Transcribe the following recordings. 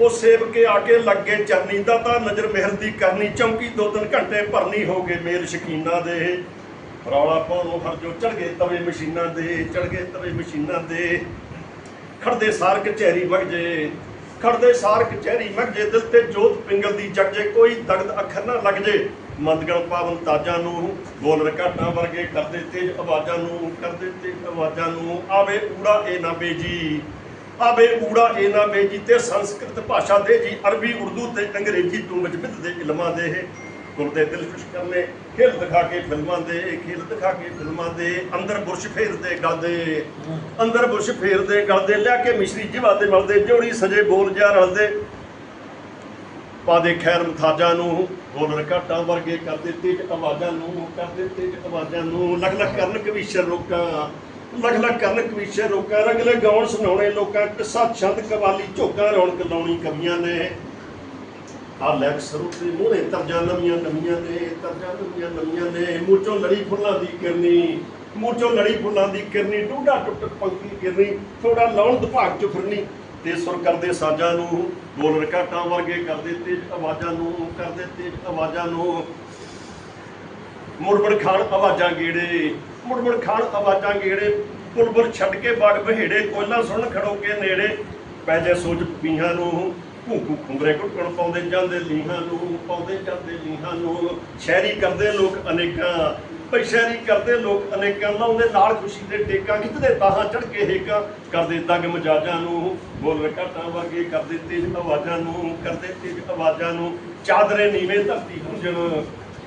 ਉਹ ਸੇਵ ਕੇ ਆ ਕੇ ਲੱਗੇ ਚਰਨੀ ਦਾ ਤਾਂ ਨਜ਼ਰ ਮਿਹਰ ਦੀ ਕਰਨੀ, ਚੌਂਕੀ ਦੋ ਤਿੰਨ ਘੰਟੇ ਭਰਨੀ ਹੋ ਗਏ ਮੇਲ ਸ਼ਕੀਨਾ ਦੇ। ਰੌਲਾ ਪਾਉਣੋਂ ਹਰ ਚੜ ਗਏ ਤਵੇ ਮਸ਼ੀਨਾਂ ਦੇ ਚੜ ਗਏ ਤਵੇ ਮਸ਼ੀਨਾਂ ਦੇ। ਖੜਦੇ ਸਾਰ ਕਚਹਿਰੀ ਮਗਜੇ ਖੜਦੇ ਸਾਰ ਕਚਹਿਰੀ ਮਗਜੇ ਦਿਲ ਤੇ ਜੋਤ ਪਿੰਗਲ ਦੀ ਜਗ ਜੇ, ਕੋਈ ਦਗਦ ਅੱਖਰ ਨਾ ਲੱਗ ਜੇ। ਮੰਦਗਣ ਪਾਵਨ ਤਾਜਾਂ ਨੂੰ ਬੋਲ ਘਾਟਾਂ ਵਰਗੇ ਕਰਦੇ ਤੇਜ ਆਵਾਜ਼ਾਂ ਨੂੰ, ਕਰਦੇ ਤੇਜ ਆਵਾਜ਼ਾਂ ਨੂੰ, ਆਵੇ ਊੜਾ ਇਹ ਨਾ ਬੇਜੀ। ਆਵੇ ਊੜਾ ਇਹ ਬੇਜੀ ਤੇ ਸੰਸਕ੍ਰਿਤ ਭਾਸ਼ਾ ਦੇ ਜੀ, ਅਰਬੀ, ਉਰਦੂ ਤੇ ਅੰਗਰੇਜ਼ੀ ਤੂੰ ਵਿਦ ਦੇ ਇਲਮਾਂ ਦੇ ਗੁਰਦੇ ਦਿਲ ਕਰਨੇ, ਖੇਲ ਦਿਖਾ ਕੇ ਫਿਲਮਾਂ ਦੇ ਖੇਲ ਦਿਖਾ ਕੇ ਫਿਲਮਾਂ ਦੇ, ਅੰਦਰ ਬੁਰਸ਼ ਫੇਰਦੇ ਗਲਦੇ ਅੰਦਰ ਬੁਰਸ਼ ਫੇਰਦੇ ਗਲਦੇ, ਲਿਆ ਕੇ ਮਿਸ਼ਰੀ ਜਿਵਾ ਤੇ ਮਲਦੇ ਜੋੜੀ ਸਜੇ ਬੋਲ ਜਾ ਰਲਦੇ। ਪਾ ਦੇ ਖੈਰ ਮਥਾਜਾਂ ਨੂੰ, ਬੋਲ ਰਕਾਟਾਂ ਵਰਗੇ ਕਰਦੇ ਤੇਜ ਆਵਾਜ਼ਾਂ ਨੂੰ ਕਰਦੇ ਤੇਜ ਆਵਾਜ਼ਾਂ ਨੂੰ ਲਗ ਲਗ ਕਰਨ ਕਵੀਸ਼ਰ ਲੋਕਾਂ। ਲਗ ਲਗ ਕਰਨ ਕਵੀਸ਼ਰ ਲੋਕਾਂ ਰਗਲੇ ਗਾਉਣ ਸੁਣਾਉਣੇ ਲੋਕਾਂ, ਕਿੱਸਾ ਛੰਦ ਕਵਾਲੀ, ਝੋਕਾਂ ਰੌਣਕ ਲਾਉਣੀ ਕਵੀਆਂ ਨੇ। ਆ ਲੈਕ ਸਰੂਤੀ ਮੂਹਰੇ ਤਰਜਾਂ ਨਵੀਆਂ ਨਵੀਆਂ ਨੇ, ਤਰਜਾਂ ਨਵੀਆਂ ਨਵੀਆਂ ਨੇ। ਮੂੰਹੋਂ ਲੜੀ ਫੁੱਲਾਂ ਦੀ ਕਿਰਨੀ ਮੂੰਹੋਂ ਲੜੀ ਫੁੱਲਾਂ ਦੀ ਕਿਰਨੀ, ਡੂਡਾ ਟੁੱਟ ਪੰਕੀ ਕਿਰਨੀ ਥੋੜਾ ਲਾਉਣ ਦਭਾਗ ਚ ਫਿਰਨੀ। ਤੇ ਸੁਰ ਕਰਦੇ ਸਾਜਾਂ ਨੂੰ ਬੋਲ ਰਕਾਟਾਂ ਵਰਗੇ ਕਰਦੇ ਤੇਜ ਆਵਾਜ਼ਾਂ ਨੂੰ, ਕਰਦੇ ਤੇਜ ਆਵਾਜ਼ਾਂ ਨੂੰ। ਮੁੜਮੜ ਖਾਨ ਆਵਾਜ਼ਾਂ ਗੇੜੇ ਮੁੜਮੜ ਖਾਨ ਆਵਾਜ਼ਾਂ ਗੇੜੇ ਬੁਲਬੁਲ ਛੱਡ ਕੇ ਬਾਗ ਬਹੇੜੇ ਕੋਇਲਾਂ ਸੁਣ ਖੜੋ ਕੇ ਨੇੜੇ। ਪੈ ਸੋਚ ਪੀਹਾਂ ਨੂੰ ਭੂਕੂ ਖੁੰਗਰੇ ਘੁੱਟਣ ਪਾਉਂਦੇ ਜਾਂਦੇ ਲੀਹਾਂ ਨੂੰ, ਪਾਉਂਦੇ ਜਾਂਦੇ ਲੀਹਾਂ ਨੂੰ। ਸ਼ਹਿਰੀ ਕਰਦੇ ਲੋਕ ਅਨੇਕਾਂ, ਭਈ ਸ਼ਹਿਰੀ ਕਰਦੇ ਲੋਕ ਅਨੇਕਾਂ, ਲਾਉਂਦੇ ਨਾਲ ਖੁਸ਼ੀ ਦੇ ਟੇਕਾਂ ਕਿਤਦੇ ਤਾਹਾਂ ਚੜ ਕੇ ਹੇਕਾਂ। ਕਰਦੇ ਦਗ ਮਜਾਜਾਂ ਨੂੰ, ਬੋਲ ਰਕਾਟਾਂ ਵਰਗੇ ਕਰਦੇ ਤੇਜ ਆਵਾਜ਼ਾਂ ਨੂੰ, ਕਰਦੇ ਤੇਜ ਆਵਾਜ਼ਾਂ ਨੂੰ। ਚਾਦਰੇ ਨੀਵੇਂ ਧਰਤੀ ਹੁੰਜਣ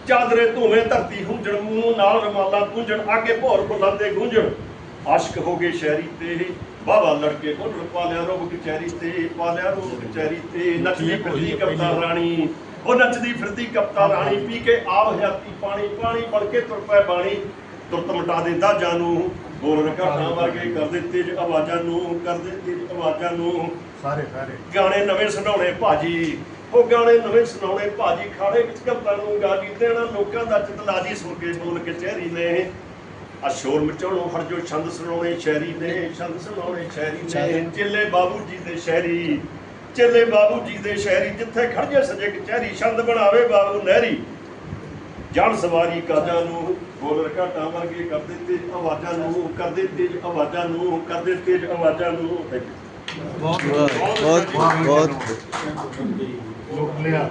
ਚਾਦਰੇ ਧੂਵੇਂ ਧਰਤੀ ਹੁੰਜਣ ਮੂੰਹ ਨਾਲ ਰਮਾਲਾ ਗੂੰਜਣ ਆਗੇ ਭੌਰ ਫੁੱਲਾਂ ਦੇ ਗੂੰਜਣ। ਆਸ਼ਕ ਹੋ ਗਏ ਸ਼ਹਿਰੀ ਤੇ ਬਾਬਾ ਲੜਕੇ ਮੁੱਢ ਪਾਲਿਆ ਰੋਬ ਕਚਹਿਰੀ ਤੇ ਪਾਲਿਆ ਰੋਬ ਕਚਹਿਰੀ ਤੇ ਨੱਚਦੀ ਫਿਰਦੀ ਕਪਤਾ ਰਾਣੀ ਉਹ ਨੱਚਦੀ ਫਿਰਦੀ ਕਪਤਾ ਰਾਣੀ ਪੀ ਕੇ ਆਵ ਹਯਾਤੀ ਪਾਣੀ ਪਾਣੀ ਬਣ ਕੇ ਤੁਰ ਪੈ ਬਾਣੀ। ਤੁਰਤ ਮਟਾ ਦਿੰਦਾ ਜਾਨੂੰ ਬੋਲ ਰਕਾਟਾਂ ਵਰਗੇ ਕਰਦੇ ਤੇਜ ਆਵਾਜ਼ਾਂ ਨੂੰ ਕਰਦੇ ਤੇਜ ਆਵਾਜ਼ਾਂ ਨੂੰ ਸਾਰੇ ਸਾਰੇ। ਗਾਣੇ ਨਵੇਂ ਸੁਣਾਉਣੇ ਭਾਜੀ। ਉਹ ਗਾਣੇ ਨਵੇਂ ਸੁਣਾਉਣੇ ਭਾਜੀ ਖਾੜੇ ਵਿੱਚ ਕਪਤਾਂ ਨੂੰ ਗਾਜੀ ਦੇਣਾ ਲੋਕਾਂ ਦਾ ਚਤਲਾਜੀ ਸੁਣ ਕੇ ਬੋਲ ਕੇ ਚਿਹਰੀ ਨੇ। ਆ ਸ਼ੋਰ ਮਚਾਉਣੋਂ ਹਰ ਜੋ ਛੰਦ ਸੁਣਾਉਣੇ ਸ਼ਾਇਰੀ ਨੇ ਛੰਦ ਸੁਣਾਉਣੇ ਸ਼ਾਇਰੀ ਨੇ। ਚਿੱਲੇ। ਬਾਬੂ ਜੀ ਦੇ ਸ਼ਾਇਰੀ ਚਿੱਲੇ ਬਾਬੂ ਜੀ ਦੇ ਸ਼ਾਇਰੀ ਜਿੱਥੇ ਖੜ ਜੇ ਸਜੇ ਕਚਹਿਰੀ ਛੰਦ ਬਣਾਵੇ ਬਾਬੂ ਨਹਿਰੀ। ਜਨ ਸਵਾਰੀ ਕਾਜਾਂ ਨੂੰ ਬੋਲ ਰਕਾਟਾਂ ਵਰਗੇ ਕਰਦੇ ਤੇਜ ਆਵਾਜ਼ਾਂ ਨੂੰ ਕਰਦੇ ਤੇਜ ਆਵਾਜ਼ਾਂ ਨੂੰ ਕਰਦੇ ਤੇਜ ਆਵਾਜ਼ਾਂ ਨੂੰ. ਬਹੁਤ ਬਹੁਤ ਲੋਕ ਲਿਆ।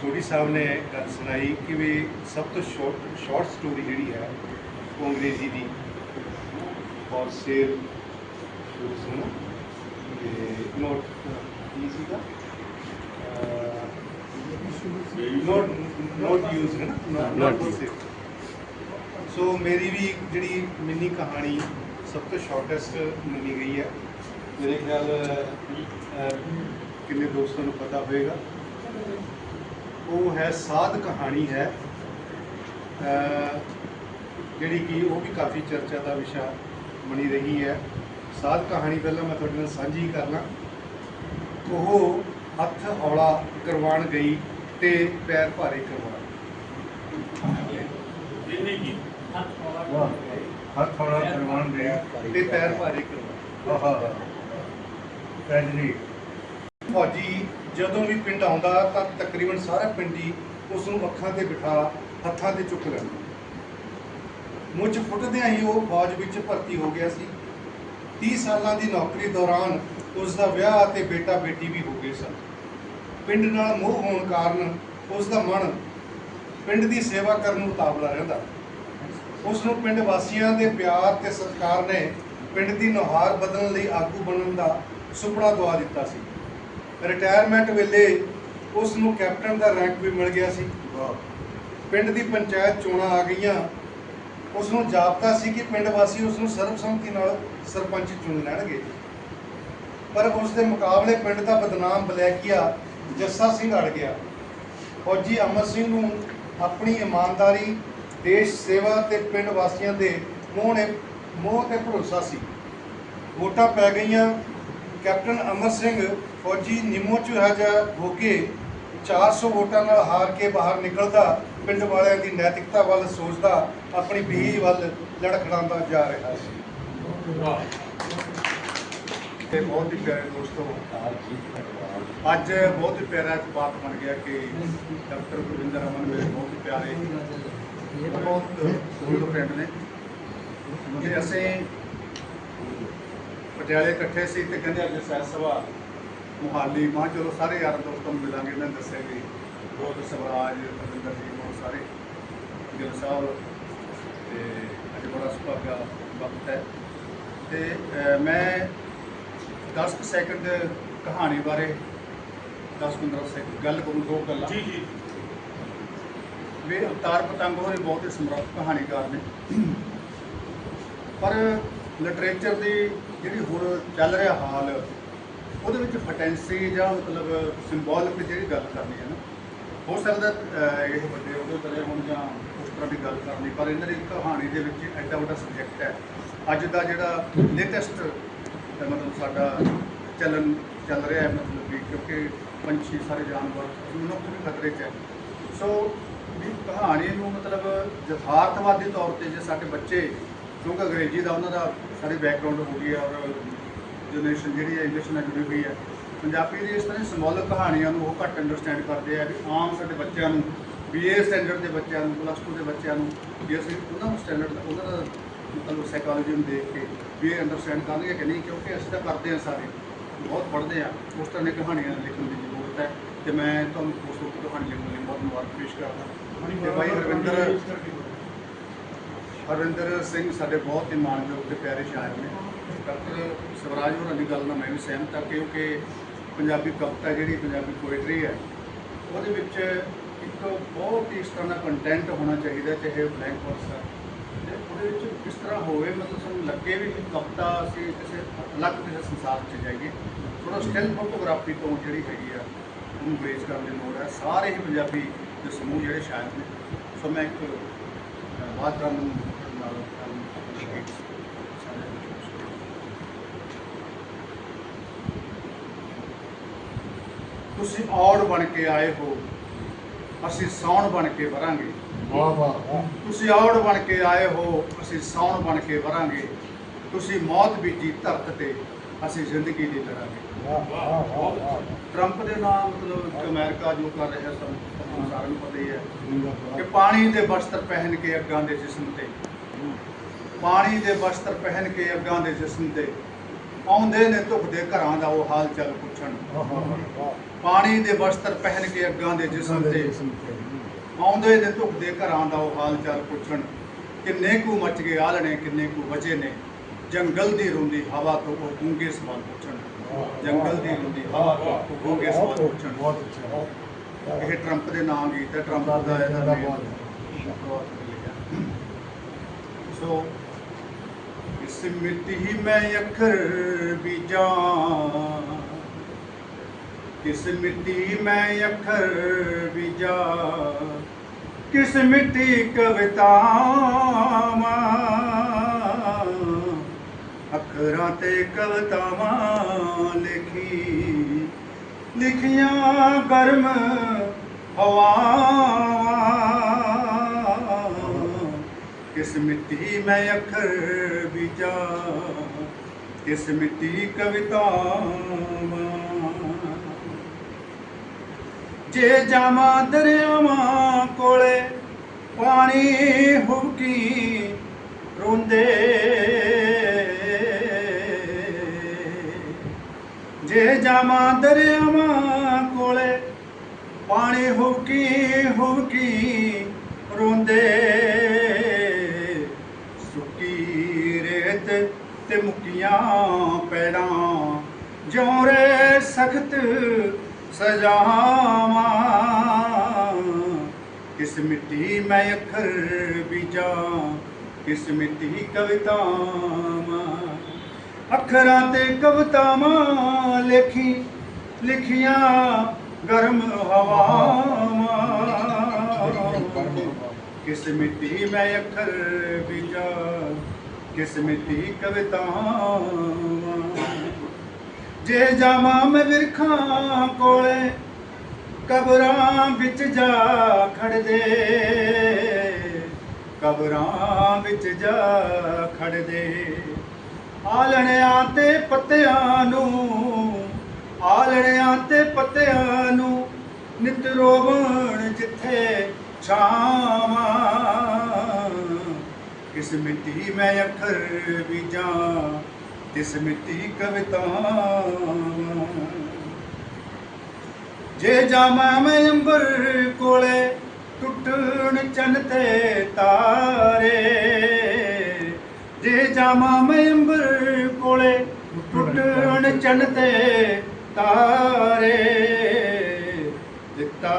ਸੋਢੀ ਸਾਹਿਬ ਨੇ ਗੱਲ ਸੁਣਾਈ ਕਿ ਵੀ ਸਭ ਤੋਂ ਸ਼ਾਰਟ ਸ਼ਾਰਟ ਸਟੋਰੀ ਜਿਹੜੀ ਹੈ ਉਹ ਅੰਗਰੇਜ਼ੀ ਦੀ। ਔਰ ਸ਼ੇਰ ਸੁਣੋ। ਤੇ ਨੋਟ ਕੀ ਸੀਗਾ ਨੋਟ ਨੋਟ ਯੂਜ਼ ਹੈ ਨਾ ਨੋਟ ਸੋ ਮੇਰੀ ਵੀ ਜਿਹੜੀ ਮਿੰਨੀ ਕਹਾਣੀ ਸਭ ਤੋਂ ਸ਼ਾਰਟੈਸਟ ਮੰਨੀ ਗਈ ਹੈ ਮੇਰੇ ਖਿਆਲ ਕਿੰਨੇ ਦੋਸਤਾਂ ਨੂੰ ਪਤਾ ਹੋਵੇਗਾ ਉਹ ਹੈ ਸਾਧ ਕਹਾਣੀ ਹੈ ਜਿਹੜੀ ਕਿ ਉਹ ਵੀ ਕਾਫੀ ਚਰਚਾ ਦਾ ਵਿਸ਼ਾ ਬਣੀ ਰਹੀ ਹੈ ਸਾਧ ਕਹਾਣੀ ਪਹਿਲਾਂ ਮੈਂ ਤੁਹਾਡੇ ਨਾਲ ਸਾਂਝੀ ਕਰਨਾ ਉਹ ਹੱਥ ਹੌਲਾ ਕਰਵਾਉਣ ਗਈ ਤੇ ਪੈਰ ਭਾਰੇ ਹੱਥ ਤੇ ਪੈਰ ਆਹਾ ਟ੍ਰੈਜਡੀ ਫੌਜੀ ਜਦੋਂ ਵੀ ਪਿੰਡ ਆਉਂਦਾ ਤਾਂ ਤਕਰੀਬਨ ਸਾਰਾ ਪਿੰਡੀ ਉਸ ਨੂੰ ਅੱਖਾਂ ਤੇ ਬਿਠਾ ਹੱਥਾਂ ਤੇ ਚੁੱਕ ਲੈਂਦਾ। ਮੁੱਝ ਫੁੱਟਦਿਆਂ ਹੀ ਉਹ ਫੌਜ ਵਿੱਚ ਭਰਤੀ ਹੋ ਗਿਆ ਸੀ। 30 ਸਾਲਾਂ ਦੀ ਨੌਕਰੀ ਦੌਰਾਨ ਉਸ ਦਾ ਵਿਆਹ ਅਤੇ ਬੇਟਾ ਬੇਟੀ ਵੀ ਹੋ ਗਏ ਸਨ। ਪਿੰਡ ਨਾਲ ਮੋਹ ਹੋਣ ਕਾਰਨ ਉਸ ਦਾ ਮਨ ਪਿੰਡ ਦੀ ਸੇਵਾ ਕਰਨ ਨੂੰ ਉਤਾਵਲਾ ਰਹਿੰਦਾ। ਉਸ ਨੂੰ ਪਿੰਡ ਵਾਸੀਆਂ ਦੇ ਪਿਆਰ ਤੇ ਸਤਿਕਾਰ ਨੇ ਪਿੰਡ ਦੀ ਨੁਹਾਰ ਬਦਲਣ ਲਈ ਆਗੂ ਬਣਨ ਦਾ ਸੁਪਨਾ ਦਵਾ ਦਿੱਤਾ ਸੀ। ਰਿਟਾਇਰਮੈਂਟ ਵੇਲੇ ਉਸ ਨੂੰ ਕੈਪਟਨ ਦਾ ਰੈਂਕ ਵੀ ਮਿਲ ਗਿਆ ਸੀ। ਪਿੰਡ ਦੀ ਪੰਚਾਇਤ ਚੋਣਾਂ ਆ ਗਈਆਂ। ਉਸ ਨੂੰ ਜਾਪਤਾ ਸੀ ਕਿ ਪਿੰਡ ਵਾਸੀ ਉਸ ਨੂੰ ਸਰਬਸੰਮਤੀ ਨਾਲ ਸਰਪੰਚ ਚੁਣ ਲੈਣਗੇ। ਪਰ ਉਸ ਦੇ ਮੁਕਾਬਲੇ ਪਿੰਡ ਦਾ ਬਦਨਾਮ ਬਲੈਕੀਆ ਜੱਸਾ ਸਿੰਘ ਅੜ ਗਿਆ ਫੌਜੀ ਅਮਰ ਸਿੰਘ ਨੂੰ ਆਪਣੀ ਇਮਾਨਦਾਰੀ, ਦੇਸ਼ ਸੇਵਾ ਤੇ ਪਿੰਡ ਵਾਸੀਆਂ ਦੇ ਮੋਹ ਨੇ ਮੋਹ ਤੇ ਭਰੋਸਾ ਸੀ। ਵੋਟਾਂ ਪੈ ਗਈਆਂ। ਕੈਪਟਨ ਅਮਰ ਸਿੰਘ ਫੌਜੀ ਨਿਮੋ ਚੁਹਾਜਾ ਹੋ ਕੇ 400 ਵੋਟਾਂ ਨਾਲ ਹਾਰ ਕੇ ਬਾਹਰ ਨਿਕਲਦਾ ਪਿੰਡ ਵਾਲਿਆਂ ਦੀ ਨੈਤਿਕਤਾ ਵੱਲ ਸੋਚਦਾ, ਆਪਣੀ ਬੀਹੀ ਵੱਲ ਲੜਖੜਾਉਂਦਾ ਜਾ ਰਿਹਾ ਸੀ। ਤੇ ਬਹੁਤ ਹੀ ਪਿਆਰੇ ਦੋਸਤੋ ਅੱਜ ਬਹੁਤ ਹੀ ਪਿਆਰਾ ਬਾਤ ਬਣ ਗਿਆ ਕਿ ਡਾਕਟਰ ਗੁਰਵਿੰਦਰ ਅਮਨ ਮੇਰੇ ਬਹੁਤ ਹੀ ਪਿਆਰੇ ਬਹੁਤ ਸਕੂਲ ਫਰੈਂਡ ਨੇ। ਕਿ ਅਸੀਂ ਪਟਿਆਲੇ ਇਕੱਠੇ ਸੀ ਤੇ ਕਹਿੰਦੇ ਅੱਜ ਸੈਰ ਸਭਾ ਮੁਹਾਲੀ। ਮਾਂ ਚਲੋ ਸਾਰੇ ਯਾਰ ਦੋਸਤਾਂ ਨੂੰ ਮਿਲਾਂਗੇ, ਇਹਨਾਂ ਦੱਸਿਆ ਕਿ ਬਹੁਤ ਸਵਰਾਜ ਰਵਿੰਦਰ ਜੀ ਬਹੁਤ ਸਾਰੇ, ਗਿੱਲ ਸਾਹਿਬ ਤੇ ਅੱਜ ਬੜਾ ਸੁਭਾਗਾ ਵਕਤ ਹੈ। ਤੇ ਮੈਂ 10 ਕੁ ਸੈਕਿੰਡ ਕਹਾਣੀ ਬਾਰੇ 10-15 ਸੈਕਿੰਡ ਗੱਲ ਕਰੂੰ ਦੋ ਗੱਲਾਂ। ਜੀ ਜੀ। ਵੀ ਅਵਤਾਰ ਪਤੰਗ ਹੋਰੇ ਬਹੁਤ ਹੀ ਸਮਰੱਥ ਕਹਾਣੀਕਾਰ ਨੇ। ਪਰ ਲਿਟਰੇਚਰ ਦੀ ਜਿਹੜੀ ਹੁਣ ਚੱਲ ਰਿਹਾ ਹਾਲ ਉਹਦੇ ਵਿੱਚ ਫਟੈਂਸੀ ਜਾਂ ਮਤਲਬ ਸਿੰਬੋਲਿਕ ਜਿਹੜੀ ਗੱਲ ਕਰਨੀ ਹੈ ਨਾ ਹੋ ਸਕਦਾ ਇਹ ਵੱਡੇ ਉਹਦੇ ਤਲੇ ਹੁਣ ਜਾਂ ਉਸ ਤਰ੍ਹਾਂ ਦੀ ਗੱਲ ਕਰਨੀ ਪਰ ਇਹਨਾਂ ਦੀ ਕਹਾਣੀ ਦੇ ਵਿੱਚ ਐਡਾ ਵੱਡਾ ਸਬਜੈਕਟ ਹੈ। ਅੱਜ ਦਾ ਜਿਹੜਾ ਲੇਟੈਸਟ ਮਤਲਬ ਸਾਡਾ ਚੱਲਣ, ਚੱਲ ਰਿਹਾ ਹੈ ਮਤਲਬ ਵੀ ਕਿਉਂਕਿ ਪੰਛੀ ਸਾਰੇ ਜਾਨਵਰ ਮਨੁੱਖ ਵੀ ਖਤਰੇ 'ਚ ਹੈ। ਸੋ ਵੀ ਕਹਾਣੀ ਨੂੰ ਮਤਲਬ ਯਥਾਰਥਵਾਦੀ ਤੌਰ ਤੇ ਜੇ ਸਾਡੇ ਬੱਚੇ, ਕਿਉਂਕਿ ਅੰਗਰੇਜ਼ੀ ਦਾ ਉਹਨਾਂ ਦਾ ਸਾਰੀ ਬੈਕਗ੍ਰਾਉਂਡ ਹੋ ਗਈ ਹੈ ਔਰ ਜਨਰੇਸ਼ਨ ਜਿਹੜੀ ਹੈ ਇੰਗਲਿਸ਼ ਨਾਲ ਜੁੜੀ ਹੋਈ ਹੈ। ਪੰਜਾਬੀ ਦੀ ਇਸ ਤਰ੍ਹਾਂ ਸਿੰਬੋਲਿਕ ਕਹਾਣੀਆਂ ਨੂੰ ਉਹ ਘੱਟ ਅੰਡਰਸਟੈਂਡ ਕਰਦੇ ਆ ਵੀ ਆਮ ਸਾਡੇ ਬੱਚਿਆਂ ਨੂੰ ਬੀਏ ਸਟੈਂਡਰਡ ਦੇ ਬੱਚਿਆਂ ਨੂੰ ਪਲੱਸ 2 ਦੇ ਬੱਚਿਆਂ ਨੂੰ ਜੇ ਅਸੀਂ ਉਹਨਾਂ ਨੂੰ ਸਟੈਂਡਰਡ ਉਹਨਾਂ ਦਾ ਮਤਲਬ ਸਾਈਕੋਲੋਜੀ ਨੂੰ ਦੇਖ ਕੇ ਵੀ ਇਹ ਅੰਡਰਸਟੈਂਡ ਕਰਨਗੇ ਕਿ ਨਹੀਂ ਕਿਉਂਕਿ ਅਸੀਂ ਤਾਂ ਕਰਦੇ ਹਾਂ ਸਾਰੇ। ਬਹੁਤ ਪੜ੍ਹਦੇ ਆ। ਉਸ ਤਰ੍ਹਾਂ ਦੀ ਕਹਾਣੀਆਂ ਲਿਖਣ ਦੀ ਜ਼ਰੂਰਤ ਹੈ। ਤੇ ਮੈਂ ਤੁਹਾਨੂੰ ਉਸ ਤੋਂ ਕਹਾਣੀ ਲਿਖਣ ਲਈ ਬਹੁਤ ਮੁਬਾਰਕ ਪੇਸ਼ ਕਰਦਾ। ਤੇ ਭਾਈ ਹਰਵਿੰਦਰ ਹਰਵਿੰਦਰ ਸਿੰਘ ਸਾਡੇ ਬਹੁਤ ਹੀ ਮਾਣਯੋਗ ਤੇ ਪਿਆਰੇ ਸ਼ਾਇਰ ਨੇ। ਡਾਕਟਰ ਸਵਰਾਜ ਹੋਰਾਂ ਦੀ ਗੱਲ ਨਾਲ ਮੈਂ ਵੀ ਸਹਿਮਤ ਹਾਂ ਕਿਉਂਕਿ ਪੰਜਾਬੀ ਕਵਿਤਾ ਜਿਹੜੀ ਪੰਜਾਬੀ ਪੋਇਟਰੀ ਹੈ ਉਹਦੇ ਵਿੱਚ ਇੱਕ ਬਹੁਤ ਹੀ ਇਸ ਤਰ੍ਹਾਂ ਦਾ ਕੰਟੈਂਟ ਹੋਣਾ ਚਾਹੀਦਾ ਚਾਹੇ ਬਲੈਂਕ ਵਰਸ ਹੈ ਤੇ ਵਿੱਚ ਕਿਸ ਤਰ੍ਹਾਂ ਹੋਵੇ ਮਤਲਬ ਸਾਨੂੰ ਲੱਗੇ ਵੀ ਕਿ ਕਵਿਤਾ ਅਸੀਂ ਕਿਸੇ ਅਲੱਗ ਕਿਸੇ ਸੰਸਾਰ 'ਚ ਜਾਈਏ। ਥੋੜਾ ਸਟਿਲ ਫੋਟੋਗ੍ਰਾਫੀ ਤੋਂ ਜਿਹੜੀ ਹੈਗੀ ਆ ਉਹਨੂੰ ਬ੍ਰੇਜ ਕਰਨ ਦੀ ਲੋੜ ਹੈ। ਸਾਰੇ ਹੀ ਪੰਜਾਬੀ ਦੇ ਸਮੂਹ ਜਿਹੜੇ ਸ਼ਾਇਦ ਨੇ। ਸੋ ਮੈਂ ਇੱਕ ਅਹ, ਬਾਤ ਕਰਨ ਨਾਲ ਤੁਸੀਂ ਔੜ ਬਣ ਕੇ ਆਏ ਹੋ। ਅਸੀਂ ਸੌਣ ਬਣ ਕੇ ਵਰਾਂਗੇ। ਵਾਹ ਵਾਹ ਤੁਸੀਂ ਔੜ ਬਣ ਕੇ ਆਏ ਹੋ ਅਸੀਂ ਸੌਣ ਬਣ ਕੇ ਵਰਾਂਗੇ। ਤੁਸੀਂ ਮੌਤ ਬੀਜੀ ਧਰਤ ਤੇ ਅਸੀਂ ਜ਼ਿੰਦਗੀ ਦੀ ਲੜਾਂਗੇ। ਵਾਹ ਵਾਹ ਵਾਹ ਟਰੰਪ ਦੇ ਨਾਮ ਮਤਲਬ ਅਮਰੀਕਾ ਜੋ ਕਰ ਰਿਹਾ ਸਭ ਸਾਰਿਆਂ ਨੂੰ ਪਤਾ ਹੀ ਹੈ ਕਿ ਪਾਣੀ ਦੇ ਵਸਤਰ ਪਹਿਨ ਕੇ ਅੱਗਾਂ ਦੇ ਜਿਸਮ ਤੇ। ਪਾਣੀ ਦੇ ਵਸਤਰ ਪਹਿਨ ਕੇ ਅੱਗਾਂ ਦੇ ਜਿਸਮ ਤੇ। ਆਉਂਦੇ ਨੇ ਧੁੱਪ ਦੇ ਘਰਾਂ ਦਾ ਉਹ ਹਾਲ ਚਾਲ ਪੁੱਛਣ ਪਾਣੀ ਦੇ ਵਸਤਰ ਪਹਿਨ ਕੇ ਅੱਗਾਂ ਦੇ ਜਿਸਮ ਤੇ ਆਉਂਦੇ ਨੇ ਧੁੱਪ ਦੇ ਘਰਾਂ ਦਾ ਉਹ ਹਾਲ ਚਾਲ ਪੁੱਛਣ, ਕਿੰਨੇ ਕੁ ਮਚ ਗਏ ਆਲਣੇ ਕਿੰਨੇ ਕੁ ਬਚੇ ਨੇ? ਜੰਗਲ ਦੀ ਰੁੰਦੀ ਹਵਾ ਤੋਂ ਉਹ ਗੂੰਗੇ ਸਵਾਲ ਪੁੱਛਣ। ਜੰਗਲ ਦੀ ਰੁੰਦੀ ਹਵਾ ਤੋਂ ਉਹ ਗੂੰਗੇ ਸਵਾਲ ਪੁੱਛਣ। ਬਹੁਤ ਅੱਛਾ ਇਹ ਟਰੰਪ ਦੇ ਨਾਮ ਗੀਤ ਹੈ, ਟਰੰਪ ਦਾ ਇਹਦਾ ਬਹੁਤ ਸੋ, ਇਸ ਮਿੱਟੀ ਮੈਂ ਅੱਖਰ ਬੀਜਾਂ। ਕਿਸ ਮਿੱਟੀ ਮੈਂ ਅੱਖਰ ਬੀਜਾਂ? ਕਿਸ ਮਿੱਟੀ ਕਵਿਤਾਵਾਂ ਅੱਖਰਾਂ ਤੇ ਕਵਿਤਾਵਾਂ ਲਿਖੀ, ਲਿਖੀਆਂ ਗਰਮ ਹਵਾਵਾਂ। ਕਿਸ ਮਿੱਟੀ ਮੈਂ ਅੱਖਰ ਬੀਜਾਂ? ਕਿਸ ਮਿੱਟੀ ਕਵਿਤਾਵਾਂ ਜੇ ਜਾਵਾਂ ਦਰਿਆਵਾਂ ਕੋਲੇ, ਪਾਣੀ ਹੁਬਕੀ ਰੋਂਦੇ। ਜੇ ਜਾਵਾਂ ਦਰਿਆਵਾਂ ਕੋਲੇ, ਪਾਣੀ ਹੁਕੀ ਹੁਕੀ ਰੋਂਦੇ। ਸੁੱਕੀ ਰੇਤ ਤੇ ਮੁੱਕੀਆਂ ਪੈੜਾਂ, ਜਿਉਂ ਰੇ ਸਖਤ ਸਜਾਵਾਂ। ਕਿਸ ਮਿੱਟੀ ਮੈਂ ਅੱਖਰ ਬੀਜਾਂ, ਕਿਸ ਮਿੱਟੀ ਕਵਿਤਾਵਾਂ। ਅੱਖਰਾਂ ਤੇ ਕਵਿਤਾਵਾਂ ਲਿਖੀ, ਲਿਖੀਆਂ ਗਰਮ ਹਵਾਵਾਂ। ਕਿਸ ਮਿੱਟੀ ਮੈਂ ਅੱਖਰ ਬੀਜਾਂ, ਕਿਸ ਮਿੱਟੀ ਕਵਿਤਾਵਾਂ। ਜੇ ਜਾਵਾਂ ਮੈਂ ਵਿਰਖਾਂ ਕੋਲੇ, ਕਬਰਾਂ ਵਿੱਚ ਜਾ ਖੜਦੇ ਕਬਰਾਂ ਵਿੱਚ ਜਾ ਖੜਦੇ ਆਲਣਿਆਂ ਤੇ ਪੱਤਿਆਂ ਨੂੰ, ਆਲਣਿਆਂ ਤੇ ਪੱਤਿਆਂ ਨੂੰ ਨਿਤ ਰੋਵਣ ਜਿੱਥੇ ਛਾਵਾਂ। ਕਿਸ ਮਿੱਟੀ ਮੈਂ ਅੱਖਰ ਵੀ ਬੀਜਾਂ ਤਿਸ ਮਿੱਟੀ ਕਵਿਤਾਵਾਂ। ਜੇ ਜਾਵਾਂ ਮੈਂ ਅੰਬਰ ਕੋਲੇ, ਟੁੱਟਣ ਚੰਨ ਤੇ ਤਾਰੇ। ਜੇ ਜਾਵਾਂ ਮੈਂ ਅੰਬਰ ਕੋਲੇ, ਟੁੱਟਣ ਚੰਨ ਤੇ ਤਾਰੇ। ਦਿੱਤਾ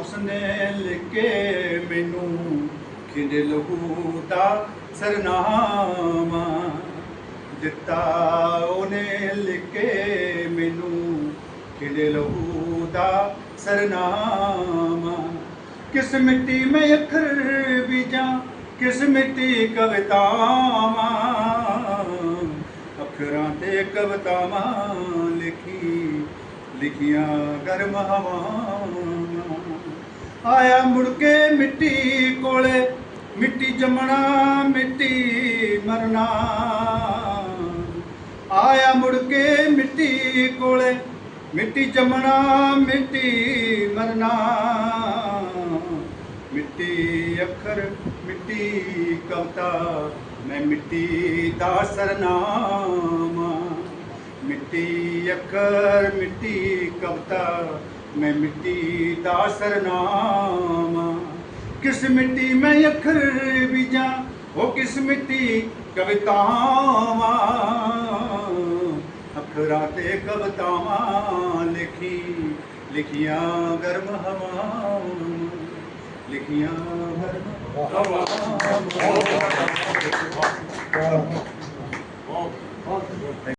ਉਸਨੇ ਲਿਖੇ ਮੈਨੂੰ, ਖਿੰਡੇ ਲਹੂ ਦਾ ਸਰਨਾਮਾ। ਦਿੱਤਾ ਉਹਨੇ ਲਿਖੇ ਮੈਨੂੰ, ਖਿਲੇ ਲਹੂ ਦਾ ਸਰਨਾਮਾ। ਕਿਸ ਮਿੱਟੀ ਮੈਂ ਅੱਖਰ ਬੀਜਾਂ, ਕਿਸ ਮਿੱਟੀ ਕਵਿਤਾਵਾਂ। ਅੱਖਰਾਂ ਤੇ ਕਵਿਤਾਵਾਂ ਲਿਖੀ, ਲਿਖੀਆਂ ਗਰਮ ਹਵਾਵਾਂ। ਆਇਆ ਮੁੜ ਕੇ ਮਿੱਟੀ ਕੋਲੇ, ਮਿੱਟੀ ਜੰਮਣਾ, ਮਿੱਟੀ ਮਰਨਾ। ਆਇਆ ਮੁੜ ਕੇ ਮਿੱਟੀ ਕੋਲੇ, ਮਿੱਟੀ ਜੰਮਣਾ, ਮਿੱਟੀ ਮਰਨਾ। ਮਿੱਟੀ ਅੱਖਰ, ਮਿੱਟੀ ਕਵਤਾ, ਮੈਂ ਮਿੱਟੀ ਦਾ ਸਰਨਾਮਾ। ਮਿੱਟੀ ਅੱਖਰ, ਮਿੱਟੀ ਕਵਤਾ, ਮੈਂ ਮਿੱਟੀ ਦਾ ਸਰਨਾਮਾ। ਕਿਸ ਮਿੱਟੀ ਮੈਂ ਅੱਖਰ ਬੀਜਾਂ, ਉਹ ਕਿਸ ਮਿੱਟੀ ਕਵਿਤਾਵਾਂ? ਅੱਖਰਾਂ ਤੇ ਕਵਿਤਾਵਾਂ ਲਿਖੀ ਲਿਖੀਆਂ ਗਰਮ ਹਵਾਵਾਂ ਲਿਖੀਆਂ ਗਰਮ ਹਵਾਵਾਂ ਬਹੁਤ